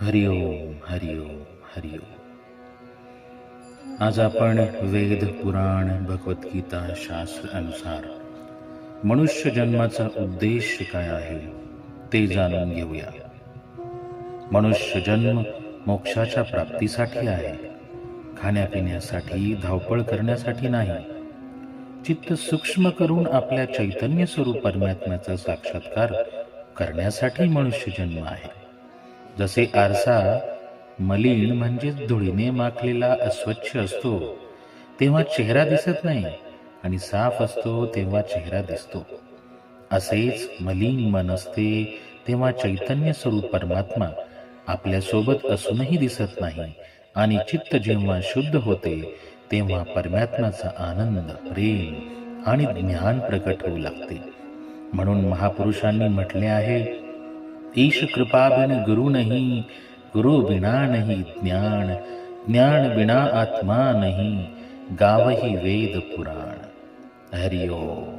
हरिओम हरिओम हरिओम. आज आपण वेद पुराण भगवद्गीता शास्त्र अनुसार मनुष्य जन्माचा उद्देश काय आहे ते जाणून घेऊया. मनुष्य जन्म मोक्षाच्या प्राप्तीसाठी आहे. खाण्यापिण्यासाठी धावपळ करण्यासाठी नाही. चित्त सूक्ष्म करून आपल्या चैतन्य स्वरूप परमात्म्याचा साक्षात्कार करण्यासाठी मनुष्य जन्म आहे. जसे आरसा मलिन म्हणजे धुळीने माखलेला अस्वच्छ असतो तेव्हा चेहरा दिसत नाही आणि साफ असतो तेव्हा चेहरा दिसतो. असेच मलिन मन असते तेव्हा चैतन्य स्वरूप परमात्मा आपल्यासोबत असूनही दिसत नाही आणि चित्त जेव्हा शुद्ध होते तेव्हा परमात्माचा आनंद प्रेम आणि ज्ञान प्रकट होऊ लागते. म्हणून महापुरुषांनी म्हटले आहे ईश कृपा बिन गुरु नहीं गुरु बिना नहीं ज्ञान ज्ञान बिना आत्मा नहीं गावही वेद पुराण। हरिओम